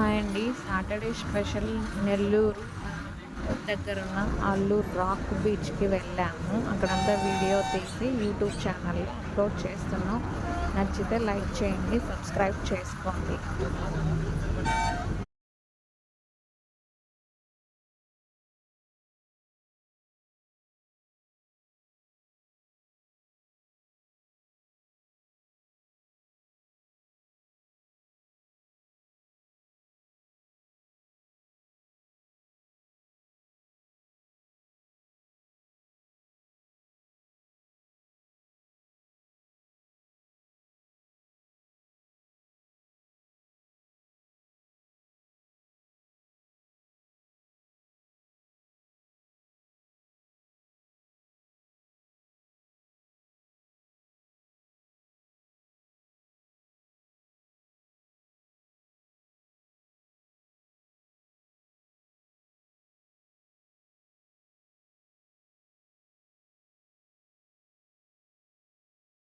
Hi అండి Saturday special Nellore దగ్గర ఉన్న అల్లూరు రాక్ బీచ్కి వెళ్ళాము. అక్కడంతా వీడియో తీసి యూట్యూబ్ ఛానల్లో అప్లోడ్ చేస్తున్నాం. నచ్చితే లైక్ చేయండి సబ్స్క్రైబ్ చేసుకోండి.